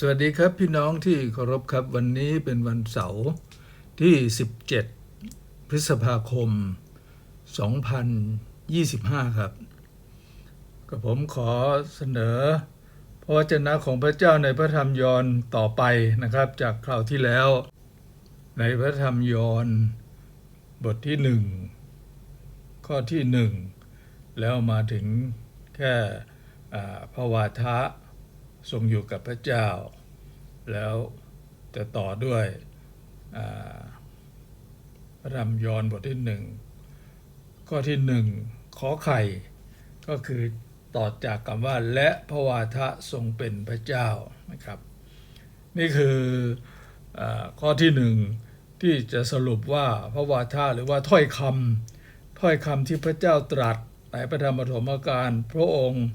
สวัสดีครับพี่น้องที่เคารพครับวันนี้เป็นวันเสาร์ที่ 17 พฤษภาคม 2025 ครับกับผมขอเสนอพระวจนะของพระเจ้าในพระธรรมยอห์นต่อไปนะครับ จากคราวที่แล้ว ในพระธรรมยอห์นบทที่หนึ่งข้อที่หนึ่งแล้วมาถึงแค่พระวาทะ ทรงอยู่กับพระเจ้า แล้วจะต่อด้วยพระธรรมยอห์นบทที่หนึ่งข้อที่หนึ่งขอไข่ก็คือต่อจากคำว่าและพระวาทะทรงเป็นพระเจ้านะครับ นี่คืออข้อที่หนึ่งที่จะสรุปว่าพระวาทะหรือว่าถ้อยคำถ้อยคำที่พระเจ้าตรัสในพระธรรมปฐมกาลพระองค์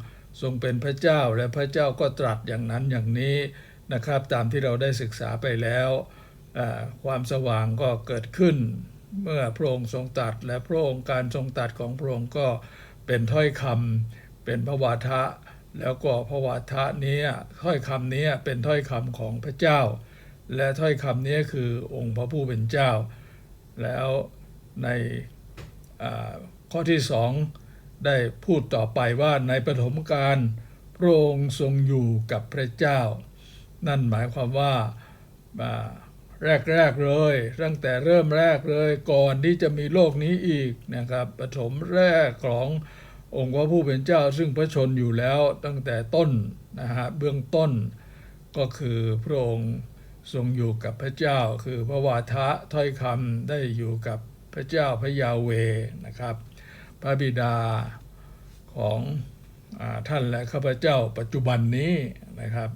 ทรงเป็นพระเจ้าและพระเจ้าก็ตรัสอย่างนั้นอย่างนี้นะครับตามที่เราได้ศึกษาไปแล้วความสว่างก็เกิดขึ้น เมื่อพระองค์ทรงตรัสและพระองค์การทรงตรัสของพระองค์ก็เป็นถ้อยคำเป็นพระวาทะ แล้วก็พระวาทะนี้ถ้อยคำนี้เป็นถ้อยคำของพระเจ้า และถ้อยคำนี้คือองค์พระผู้เป็นเจ้า แล้วในข้อที่สอง ได้พูดต่อไปว่าในปฐมกาลพระองค์ทรงอยู่กับพระเจ้า นั่นหมายความว่าแรกๆเลยตั้งแต่เริ่มแรกเลยก่อนที่จะมีโลกนี้อีกนะครับปฐมแรกขององค์พระผู้เป็นเจ้า ซึ่งพระชนอยู่แล้วตั้งแต่ต้นนะฮะเบื้องต้น ก็คือพระองค์ทรงอยู่กับพระเจ้า คือพระวาทะถ้อยคำได้อยู่กับพระเจ้าพระยาเวนะครับ พระบิดาของอท่านและข้าพเจ้าปัจจุบันนี้นะครับ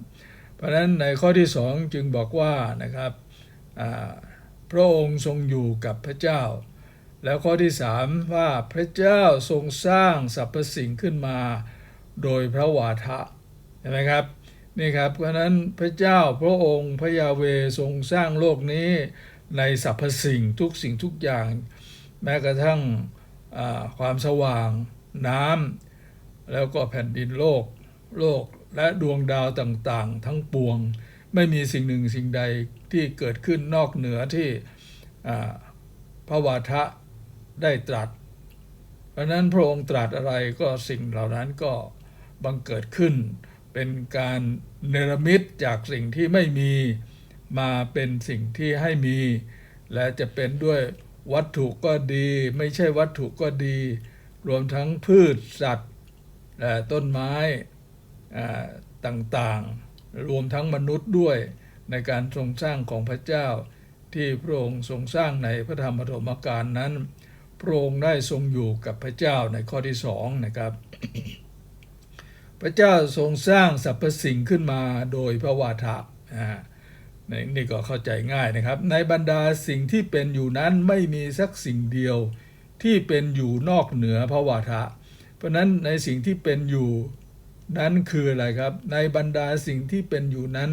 เพราะฉะนั้นในข้อที่สองจึงบอกว่านะครับพระองค์ทรงอยู่กับพระเจ้า แล้วข้อที่สามว่าพระเจ้าทรงสร้างสรรพสิ่งขึ้นมาโดยพระวาทะเห็นไหมครับนี่ครับเพราะนั้นพระเจ้าพระองค์พระยาเวทรงสร้างโลกนี้ในสรรพสิ่งทุกสิ่งทุกอย่าง แม้กระทั่ง ความสว่างน้ำแล้วก็แผ่นดินโลก โลกและดวงดาวต่างๆ ทั้งปวง ไม่มีสิ่งหนึ่งสิ่งใดที่เกิดขึ้นนอกเหนือที่พระวาทะได้ตรัส เพราะนั้นพระองค์ตรัสอะไรก็สิ่งเหล่านั้นก็บังเกิดขึ้น เป็นการเนรมิตจากสิ่งที่ไม่มีมาเป็นสิ่งที่ให้มี และจะเป็นด้วย วัตถุก็ดี ไม่ใช่วัตถุก็ดี รวมทั้งพืชสัตว์ต้นไม้ต่างๆ รวมทั้งมนุษย์ด้วยในการทรงสร้างของพระเจ้า ที่พระองค์ทรงสร้างในพระธรรมปฐมกาลนั้น พระองค์ได้ทรงอยู่กับพระเจ้าในข้อที่สองนะครับ พระเจ้าทรงสร้างสรรพสิ่งขึ้นมาโดยพระวาทะ นี่ก็เข้าใจง่ายนะครับ ในบรรดาสิ่งที่เป็นอยู่นั้นไม่มีสักสิ่งเดียวที่เป็นอยู่นอกเหนือพระวาทะ เพราะนั้นในสิ่งที่เป็นอยู่นั้นคืออะไรครับ ในบรรดาสิ่งที่เป็นอยู่นั้น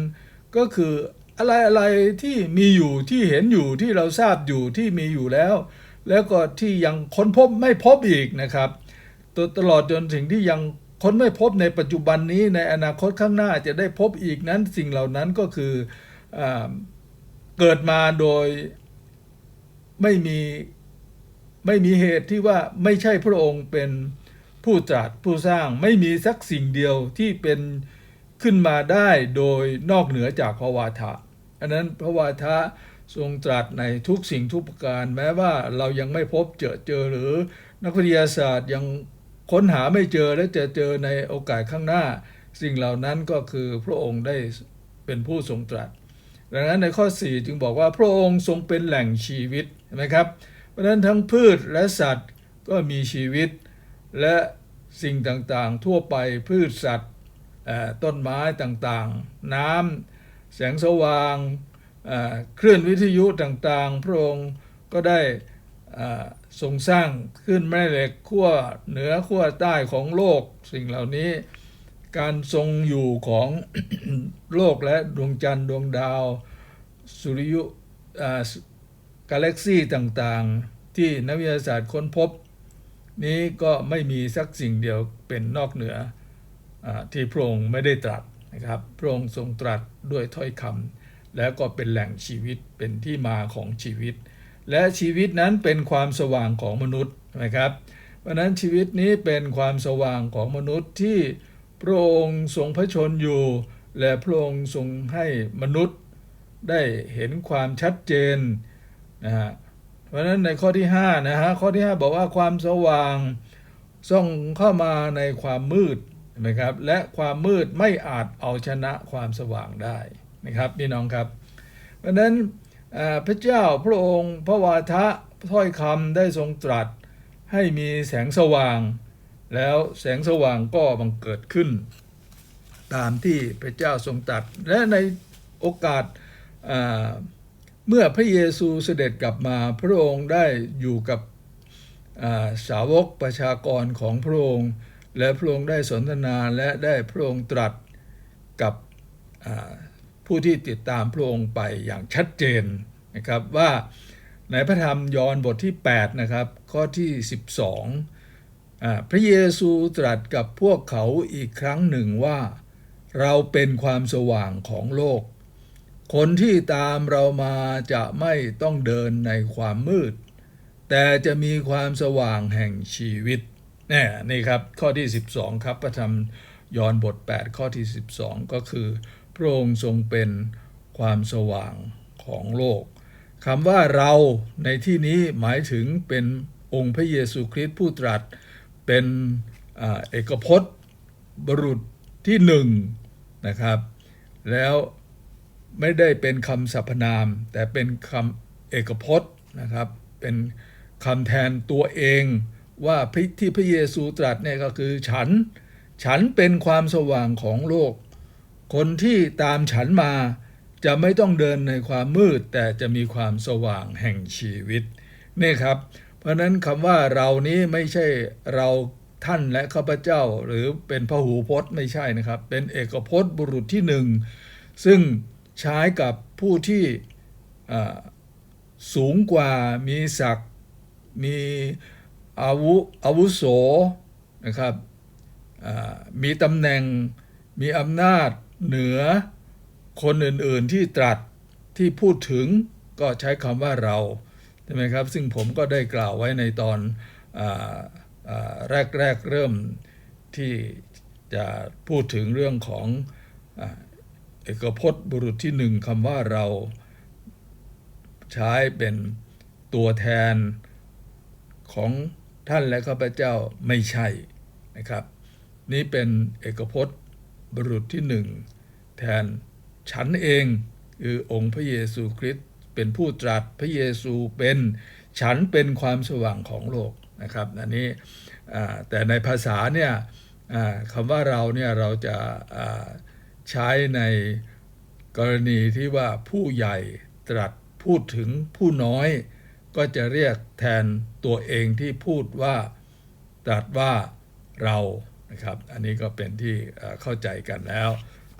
ก็คืออะไรอะไรที่มีอยู่ที่เห็นอยู่ที่เราทราบอยู่ที่มีอยู่แล้ว แล้วก็ที่ยังค้นพบไม่พบอีกนะครับตตลอดจนถึงที่ยังค้นไม่พบในปัจจุบันนี้ในอนาคตข้างหน้าจะได้พบอีกนั้นสิ่งเหล่านั้นก็คือ เกิดมาโดยไม่มีไม่มีเหตุที่ว่าไม่ใช่พระองค์เป็นผู้ตรัสผู้สร้างไม่มีสักสิ่งเดียวที่เป็นขึ้นมาได้โดยนอกเหนือจากพระวาทะอันนั้นพระวาทะทรงตรัสในทุกสิ่งทุกประการ แม้ว่าเรายังไม่พบเจอเจอหรือนักวิทยาศาสตร์ยังค้นหาไม่เจอและจะเจอในโอกาสข้างหน้า สิ่งเหล่านั้นก็คือพระองค์ได้เป็นผู้ทรงตรัส ดังนั้นในข้อ 4 จึงบอกว่าพระองค์ทรงเป็นแหล่งชีวิตเห็นไหมครับเพราะฉะนั้นทั้งพืชและสัตว์ก็มีชีวิต และสิ่งต่างๆ ทั่วไปพืชสัตว์ต้นไม้ต่างๆ น้ำแสงสว่างเคลื่นวิทยุต่างๆ พระองค์ก็ได้ทรงสร้างขึ้นแม่เหล็กขั้วเหนือขั้วใต้ของโลกสิ่งเหล่านี้ การทรงอยู่ของโลกและดวงจันทร์ดวงดาว สุริยุกาแล็กซี่ต่างๆ ที่นักวิทยาศาสตร์ค้นพบ นี้ก็ไม่มีสักสิ่งเดียวเป็นนอกเหนืออที่พระองค์ไม่ได้ตรัสนะครับพระองค์ทรงตรัสด้วยถ้อยคำแล้วก็เป็นแหล่งชีวิตเป็นที่มาของชีวิต และชีวิตนั้นเป็นความสว่างของมนุษย์นะครับ เพราะนั้นชีวิตนี้เป็นความสว่างของมนุษย์ที่ พระองค์ทรงพระชนอยู่ และพระองค์ทรงให้มนุษย์ได้เห็นความชัดเจนนะฮะเพราะฉะนั้นในข้อที่5นะฮะข้อที่ 5 บอกว่าความสว่างส่องเข้ามาในความมืดนะครับและความมืดไม่อาจเอาชนะความสว่างได้นะครับพี่น้องครับ เพราะฉะนั้นพระเจ้าพระองค์พระวาทะถ้อยคำได้ทรงตรัสให้มีแสงสว่าง แล้วแสงสว่างก็บังเกิดขึ้น ตามที่พระเจ้าทรงตรัสและในโอกาสเมื่อพระเยซูเสด็จกลับมาพระองค์ได้อยู่กับสาวกประชากรของพระองค์ และพระองค์ได้สนทนาและได้พระองค์ตรัสกับผู้ที่ติดตามพระองค์ไปอย่างชัดเจนนะครับว่าในพระธรรมยอห์นบทที่ 8 นะครับ ข้อที่ 12 พระเยซูตรัสกับพวกเขาอีกครั้งหนึ่งว่า เราเป็นความสว่างของโลก คนที่ตามเรามาจะไม่ต้องเดินในความมืด แต่จะมีความสว่างแห่งชีวิตนี่นี่ครับข้อที่ 12 ครับพระธรรมยอห์นบท 8 ข้อที่ 12 ก็คือ พระองค์ทรงเป็นความสว่างของโลกคำว่าเราในที่นี้หมายถึงเป็นองค์พระเยซูคริสต์ผู้ตรัส เป็นเอกพจน์บรุษที่หนึ่งนะครับ แล้วไม่ได้เป็นคำสรรพนาม แต่เป็นคำเอกพจน์นะครับ เป็นคำแทนตัวเองว่าที่พระเยซูตรัสเนี่ยก็คือฉัน ฉันเป็นความสว่างของโลก คนที่ตามฉันมาจะไม่ต้องเดินในความมืด แต่จะมีความสว่างแห่งชีวิตนี่ครับ เพราะนั้นคำว่าเรานี้ไม่ใช่เราท่านและข้าพเจ้า หรือเป็นพหูพจน์ไม่ใช่นะครับ เป็นเอกพจน์บุรุษที่หนึ่งซึ่งใช้กับผู้ที่สูงกว่ามีศักดิ์มีอาวุอาวุโสนะครับมีตำแหน่งมีอำนาจเหนือคนอื่นๆที่ตรัสที่พูดถึงก็ใช้คำว่าเรา ใช่ไหมครับ ซึ่งผมก็ได้กล่าวไว้ในตอนแรกๆเริ่มที่จะพูดถึงเรื่องของเอกพจน์บุรุษที่หนึ่งคำว่าเราใช้เป็นตัวแทนของท่านและข้าพเจ้าไม่ใช่นะครับ นี่เป็นเอกพจน์บุรุษที่หนึ่งแทนฉันเองคือองค์พระเยซูคริสต์ เป็นผู้ตรัสพระเยซูเป็นฉันเป็นความสว่างของโลกนะครับอันนี้แต่ในภาษาเนี่ยคำว่าเราเนี่ยเราจะใช้ในกรณีที่ว่าผู้ใหญ่ตรัสพูดถึงผู้น้อย ก็จะเรียกแทนตัวเองที่พูดว่าตรัสว่าเรานะครับ อันนี้ก็เป็นที่เข้าใจกันแล้ว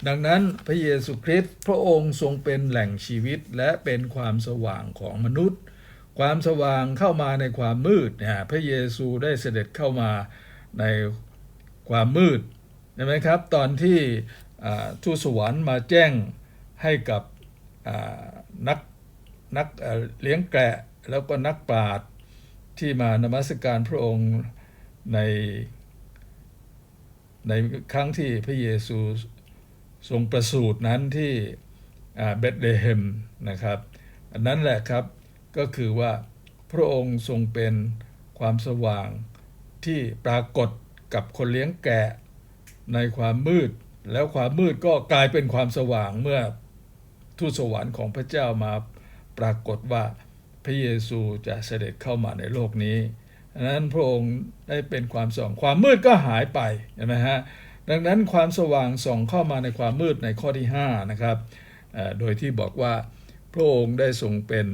ดังนั้นพระเยซูคริสต์พระองค์ทรงเป็นแหล่งชีวิตและเป็นความสว่างของมนุษย์ ความสว่างเข้ามาในความมืดเนี่ยพระเยซูได้เสด็จเข้ามาในความมืดใช่ไหมครับ ตอนที่ทูตสวรรค์มาแจ้งให้กับนักนักเลี้ยงแกะแล้วก็นักปราชญ์ที่มานมัสการพระองค์ในในครั้งที่พระเยซู ทรงประสูตินั้นที่เบธเลเฮมนะครับอันนั้นแหละครับก็คือว่าพระองค์ทรงเป็นความสว่างที่ปรากฏกับคนเลี้ยงแกะในความมืด แล้วความมืดก็กลายเป็นความสว่างเมื่อทูตสวรรค์ของพระเจ้ามาปรากฏว่าพระเยซูจะเสด็จเข้ามาในโลกนี้ดังนั้นพระองค์ได้เป็นความสว่างความมืดก็หายไปเห็นไหมฮะ ดังนั้นความสว่างส่องเข้ามาในความมืดในข้อที่5นะครับโดยที่บอกว่าพระองค์ได้ทรงเป็น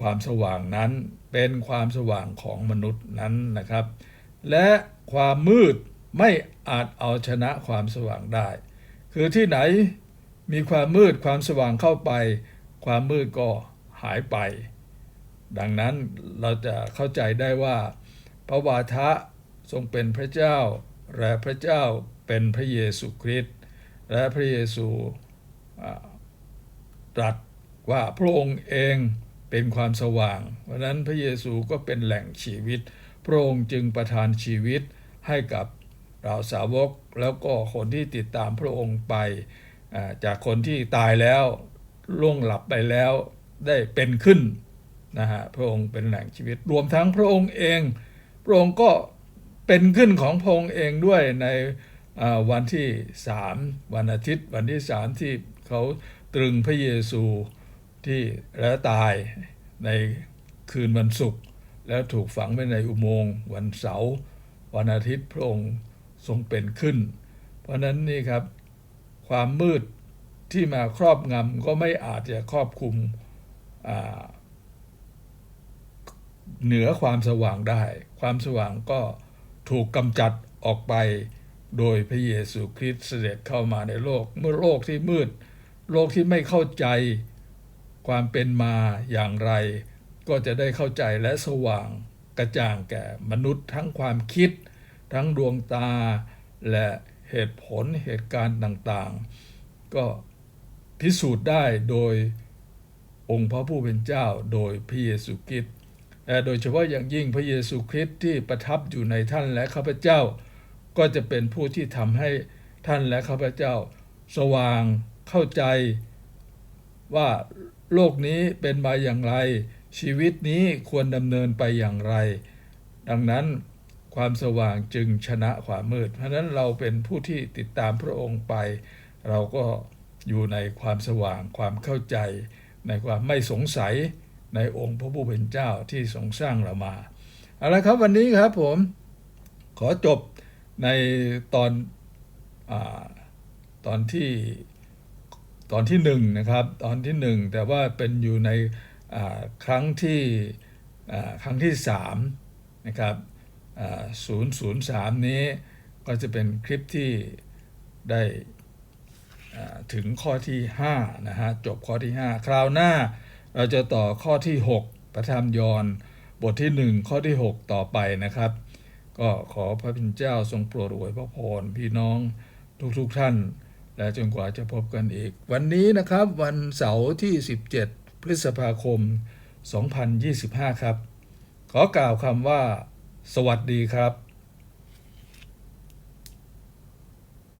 ความสว่างนั้นเป็นความสว่างของมนุษย์นั้นนะครับ และความมืดไม่อาจเอาชนะความสว่างได้ คือที่ไหนมีความมืดความสว่างเข้าไป ความมืดก็หายไป ดังนั้นเราจะเข้าใจได้ว่า พระวาทะทรงเป็นพระเจ้า และพระเจ้าเป็นพระเยซูคริสต์และพระเยซูตรัสว่าพระองค์เองเป็นความสว่าง เพราะนั้นพระเยซูก็เป็นแหล่งชีวิต พระองค์จึงประทานชีวิตให้กับเราสาวกแล้วก็คนที่ติดตามพระองค์ไป จากคนที่ตายแล้วล่วงหลับไปแล้วได้เป็นขึ้นนะฮะพระองค์เป็นแหล่งชีวิตรวมทั้งพระองค์เอง พระองค์ก็ เป็นขึ้นของพงค์เองด้วยในวันที่สามวันอาทิตย์ วันที่สามที่เขาตรึงพระเยซูที่และตายในคืนวันศุกร์แล้วถูกฝังไว้ในอุโมงค์วันเสาร์วันอาทิตย์พระองค์ทรงเป็นขึ้น เพราะนั้นนี่ครับความมืดที่มาครอบงำก็ไม่อาจจะครอบคลุมเหนือความสว่างได้ ความสว่างก็ ถูกกำจัดออกไป โดยพระเยซูคริสต์เสด็จเข้ามาในโลก เมื่อโลกที่มืด โลกที่ไม่เข้าใจความเป็นมาอย่างไร ก็จะได้เข้าใจและสว่างกระจ่างแก่มนุษย์ทั้งความคิด ทั้งดวงตา และเหตุผลเหตุการณ์ต่างๆ ก็พิสูจน์ได้โดยองค์พระผู้เป็นเจ้าโดยพระเยซูคริสต์ โดยเฉพาะอย่างยิ่งพระเยซูคริสต์ที่ประทับอยู่ในท่านและข้าพเจ้า ก็จะเป็นผู้ที่ทำให้ท่านและข้าพเจ้า สว่างเข้าใจว่าโลกนี้เป็นมาอย่างไร ชีวิตนี้ควรดำเนินไปอย่างไร ดังนั้นความสว่างจึงชนะความมืด เพราะนั้นเราเป็นผู้ที่ติดตามพระองค์ไป เราก็อยู่ในความสว่างความเข้าใจ ในความไม่สงสัย ในองค์พระผู้เป็นเจ้าที่ทรงสร้างเรามาเอาละครับวันนี้ครับผมขอจบในตอนอตอนที่ตอนที่หนึ่งนะครับ ตอนที่หนึ่งแต่ว่าเป็นอยู่ในครั้งที่ครั้งที่สามนะครับศูนย์ศูนย์สามนี้ก็จะเป็นคลิปที่ได้ถึงข้อที่5นะฮะจบข้อที่ 5 คราวหน้า เราจะต่อข้อที่ 6 พระธรรมยอห์นบทที่ 1 ข้อที่ 6 ต่อไปนะครับ ก็ขอพระพินเจ้าทรงโปรดอวยพระพรพี่น้องทุกๆทท่าน และจนกว่าจะพบกันอีก วันนี้นะครับวันเสาร์ที่ 17 พฤษภาคม 2025 ครับ ขอกล่าวคำว่า สวัสดีครับ